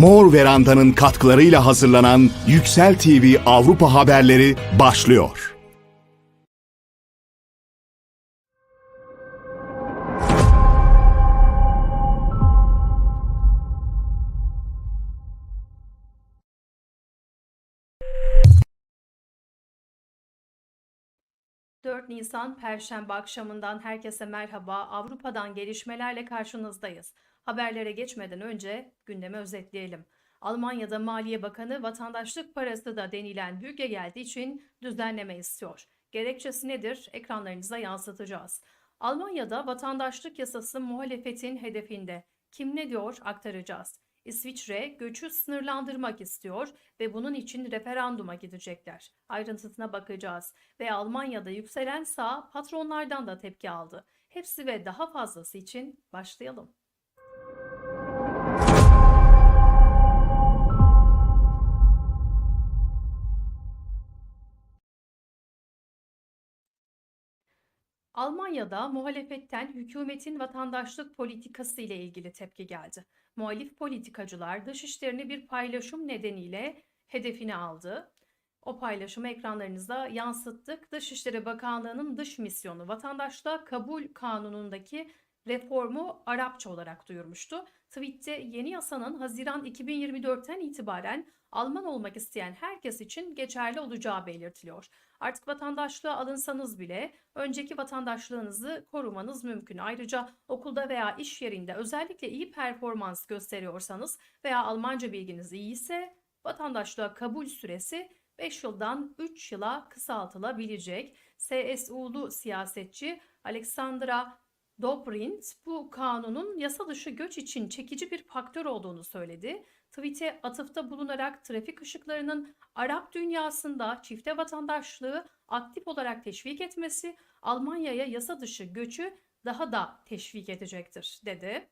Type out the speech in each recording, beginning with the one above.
Mor Veranda'nın katkılarıyla hazırlanan Yüksel TV Avrupa haberleri başlıyor. ...4 Nisan Perşembe akşamından herkese merhaba. Avrupa'dan gelişmelerle karşınızdayız. Haberlere geçmeden önce gündemi özetleyelim. Almanya'da Maliye Bakanı vatandaşlık parası da denilen büyüge geldiği için düzenleme istiyor. Gerekçesi nedir? Ekranlarınıza yansıtacağız. Almanya'da vatandaşlık yasası muhalefetin hedefinde. Kim ne diyor aktaracağız. İsviçre göçü sınırlandırmak istiyor ve bunun için referanduma gidecekler. Ayrıntısına bakacağız. Ve Almanya'da yükselen sağ patronlardan da tepki aldı. Hepsi ve daha fazlası için başlayalım. Almanya'da muhalefetten hükümetin vatandaşlık politikası ile ilgili tepki geldi. Muhalif politikacılar dışişlerini bir paylaşım nedeniyle hedefine aldı. O paylaşımı ekranlarınıza yansıttık. Dışişleri Bakanlığı'nın dış misyonu vatandaşlığa kabul kanunundaki reformu Arapça olarak duyurmuştu. Tweette yeni yasanın Haziran 2024'ten itibaren Alman olmak isteyen herkes için geçerli olacağı belirtiliyor. Artık vatandaşlığa alınsanız bile önceki vatandaşlığınızı korumanız mümkün. Ayrıca okulda veya iş yerinde özellikle iyi performans gösteriyorsanız veya Almanca bilginiz iyi ise vatandaşlığa kabul süresi 5 yıldan 3 yıla kısaltılabilecek. CSU'lu siyasetçi Alexandra Dobrindt bu kanunun yasa dışı göç için çekici bir faktör olduğunu söyledi. Tweet'e atıfta bulunarak trafik ışıklarının Arap dünyasında çifte vatandaşlığı aktif olarak teşvik etmesi Almanya'ya yasa dışı göçü daha da teşvik edecektir dedi.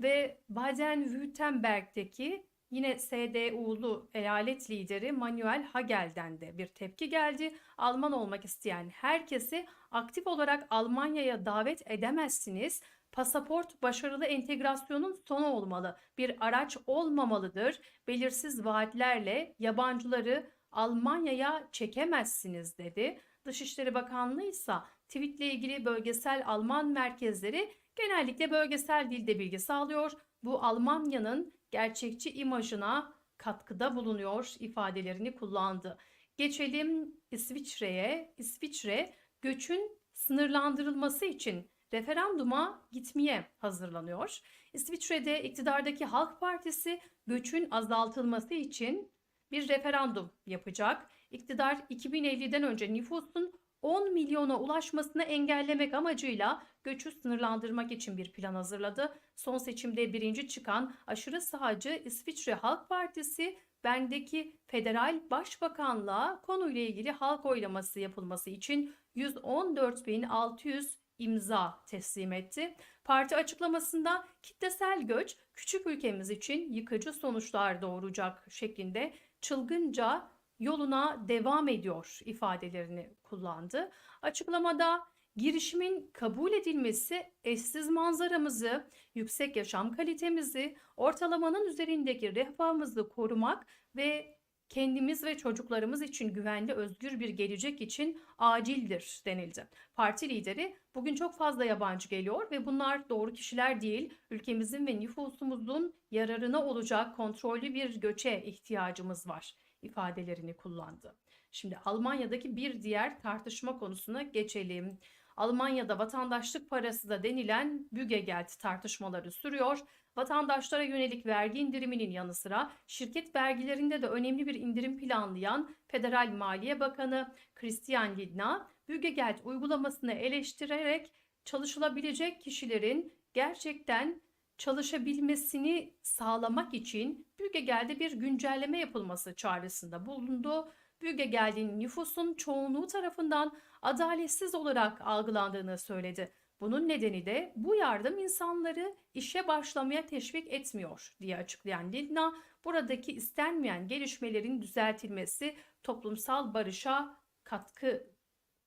Ve Baden-Württemberg'deki yine SDU'lu eyalet lideri Manuel Hagel'den de bir tepki geldi. Alman olmak isteyen herkesi aktif olarak Almanya'ya davet edemezsiniz. Pasaport başarılı entegrasyonun sonu olmalı. Bir araç olmamalıdır. Belirsiz vaatlerle yabancıları Almanya'ya çekemezsiniz dedi. Dışişleri Bakanlığı ise tweetle ilgili bölgesel Alman merkezleri genellikle bölgesel dilde bilgi sağlıyor. Bu Almanya'nın gerçekçi imajına katkıda bulunuyor ifadelerini kullandı. Geçelim İsviçre'ye. İsviçre göçün sınırlandırılması için referanduma gitmeye hazırlanıyor. İsviçre'de iktidardaki Halk Partisi göçün azaltılması için bir referandum yapacak. İktidar 2050'den önce nüfusun 10 milyona ulaşmasını engellemek amacıyla göçü sınırlandırmak için bir plan hazırladı. Son seçimde birinci çıkan aşırı sağcı İsviçre Halk Partisi Bern'deki federal başbakanlığa konuyla ilgili halk oylaması yapılması için 114.600 imza teslim etti. Parti açıklamasında kitlesel göç küçük ülkemiz için yıkıcı sonuçlar doğuracak şeklinde çılgınca yoluna devam ediyor ifadelerini kullandı. Açıklamada girişimin kabul edilmesi eşsiz manzaramızı, yüksek yaşam kalitemizi, ortalamanın üzerindeki refahımızı korumak ve kendimiz ve çocuklarımız için güvenli, özgür bir gelecek için acildir denildi. Parti lideri bugün çok fazla yabancı geliyor ve bunlar doğru kişiler değil, ülkemizin ve nüfusumuzun yararına olacak kontrollü bir göçe ihtiyacımız var ifadelerini kullandı. Şimdi Almanya'daki bir diğer tartışma konusuna geçelim. Almanya'da vatandaşlık parası da denilen Bügegeld tartışmaları sürüyor. Vatandaşlara yönelik vergi indiriminin yanı sıra şirket vergilerinde de önemli bir indirim planlayan Federal Maliye Bakanı Christian Lindner, Bügegeld uygulamasını eleştirerek çalışılabilecek kişilerin gerçekten çalışabilmesini sağlamak için Bügegeld'e bir güncelleme yapılması çağrısında bulundu. Bügegeld'in nüfusun çoğunluğu tarafından adaletsiz olarak algılandığını söyledi. Bunun nedeni de bu yardım insanları işe başlamaya teşvik etmiyor diye açıklayan Lindna, buradaki istenmeyen gelişmelerin düzeltilmesi toplumsal barışa katkı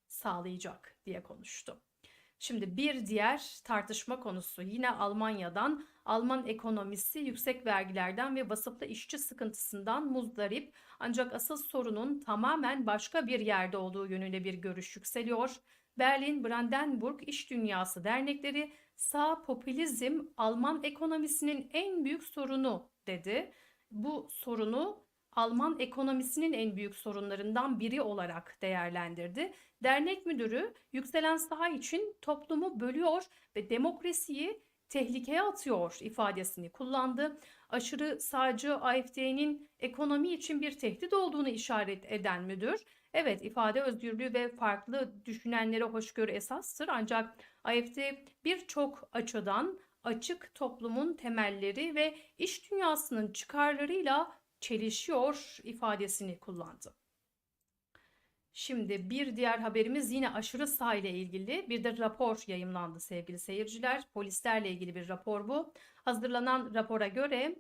sağlayacak diye konuştu. Şimdi bir diğer tartışma konusu yine Almanya'dan Alman ekonomisi yüksek vergilerden ve vasıflı işçi sıkıntısından muzdarip ancak asıl sorunun tamamen başka bir yerde olduğu yönünde bir görüş yükseliyor. Berlin Brandenburg İş Dünyası Dernekleri sağ popülizm Alman ekonomisinin en büyük sorunu dedi. Bu sorunu Alman ekonomisinin en büyük sorunlarından biri olarak değerlendirdi. Dernek müdürü yükselen saha için toplumu bölüyor ve demokrasiyi tehlikeye atıyor ifadesini kullandı. Aşırı sağcı AFD'nin ekonomi için bir tehdit olduğunu işaret eden müdür, evet ifade özgürlüğü ve farklı düşünenlere hoşgörü esastır ancak AFD birçok açıdan açık toplumun temelleri ve iş dünyasının çıkarlarıyla çelişiyor ifadesini kullandı. Şimdi bir diğer haberimiz yine aşırı sağ ile ilgili bir de rapor yayımlandı sevgili seyirciler. Polislerle ilgili bir rapor bu. Hazırlanan rapora göre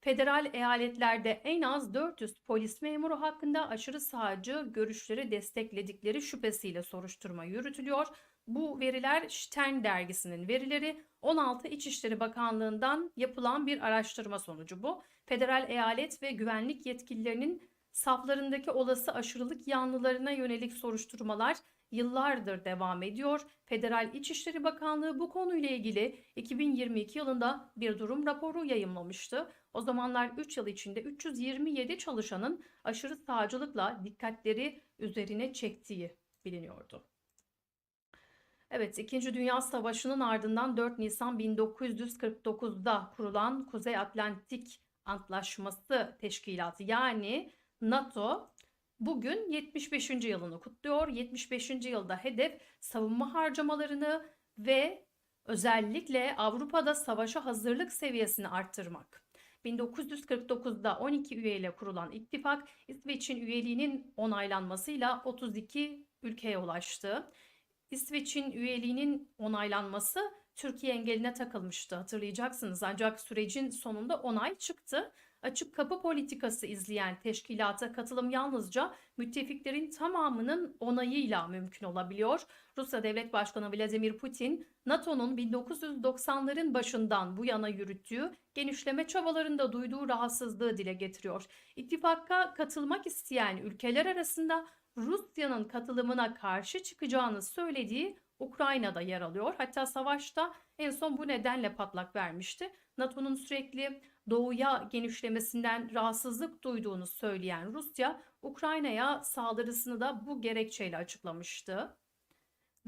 federal eyaletlerde en az 400 polis memuru hakkında aşırı sağcı görüşleri destekledikleri şüphesiyle soruşturma yürütülüyor. Bu veriler Stern dergisinin verileri 16 İçişleri Bakanlığı'ndan yapılan bir araştırma sonucu bu. Federal eyalet ve güvenlik yetkililerinin saflarındaki olası aşırılık yanlılarına yönelik soruşturmalar yıllardır devam ediyor. Federal İçişleri Bakanlığı bu konuyla ilgili 2022 yılında bir durum raporu yayımlamıştı. O zamanlar 3 yıl içinde 327 çalışanın aşırı sağcılıkla dikkatleri üzerine çektiği biliniyordu. Evet, İkinci Dünya Savaşı'nın ardından 4 Nisan 1949'da kurulan Kuzey Atlantik Antlaşması Teşkilatı yani NATO bugün 75. yılını kutluyor. 75. yılda hedef savunma harcamalarını ve özellikle Avrupa'da savaşa hazırlık seviyesini arttırmak. 1949'da 12 üyeyle kurulan ittifak İsveç'in üyeliğinin onaylanmasıyla 32 ülkeye ulaştı. İsveç'in üyeliğinin onaylanması Türkiye engeline takılmıştı hatırlayacaksınız. Ancak sürecin sonunda onay çıktı. Açık kapı politikası izleyen teşkilata katılım yalnızca müttefiklerin tamamının onayıyla mümkün olabiliyor. Rusya Devlet Başkanı Vladimir Putin, NATO'nun 1990'ların başından bu yana yürüttüğü genişleme çabalarında duyduğu rahatsızlığı dile getiriyor. İttifaka katılmak isteyen ülkeler arasında Rusya'nın katılımına karşı çıkacağını söylediği Ukrayna'da yer alıyor. Hatta savaşta en son bu nedenle patlak vermişti. NATO'nun sürekli doğuya genişlemesinden rahatsızlık duyduğunu söyleyen Rusya, Ukrayna'ya saldırısını da bu gerekçeyle açıklamıştı.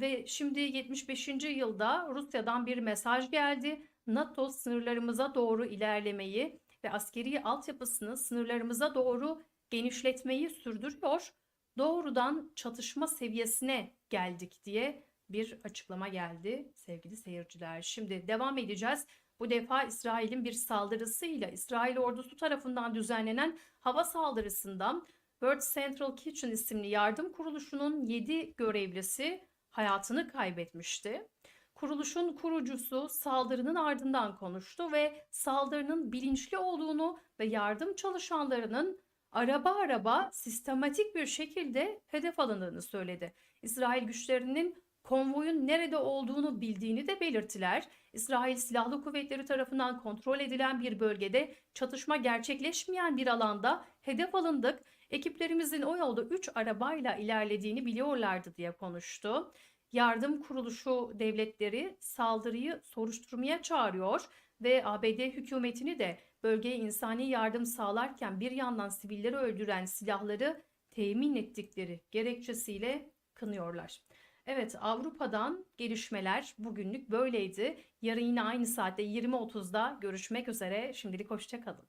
Ve şimdi 75. yılda Rusya'dan bir mesaj geldi. NATO sınırlarımıza doğru ilerlemeyi ve askeri altyapısını sınırlarımıza doğru genişletmeyi sürdürüyor. Doğrudan çatışma seviyesine geldik diye bir açıklama geldi sevgili seyirciler. Şimdi devam edeceğiz. Bu defa İsrail'in bir saldırısıyla İsrail ordusu tarafından düzenlenen hava saldırısından World Central Kitchen isimli yardım kuruluşunun 7 görevlisi hayatını kaybetmişti. Kuruluşun kurucusu saldırının ardından konuştu ve saldırının bilinçli olduğunu ve yardım çalışanlarının araba araba sistematik bir şekilde hedef alındığını söyledi. İsrail güçlerinin konvoyun nerede olduğunu bildiğini de belirttiler. İsrail Silahlı Kuvvetleri tarafından kontrol edilen bir bölgede çatışma gerçekleşmeyen bir alanda hedef alındık. Ekiplerimizin o yolda 3 arabayla ilerlediğini biliyorlardı diye konuştu. Yardım kuruluşu devletleri saldırıyı soruşturmaya çağırıyor ve ABD hükümetini de bölgeye insani yardım sağlarken bir yandan sivilleri öldüren silahları temin ettikleri gerekçesiyle kınıyorlar. Evet Avrupa'dan gelişmeler bugünlük böyleydi. Yarın yine aynı saatte 20.30'da görüşmek üzere. Şimdilik hoşçakalın.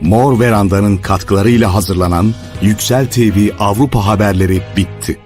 Mor Veranda'nın katkılarıyla hazırlanan Yüksel TV Avrupa haberleri bitti.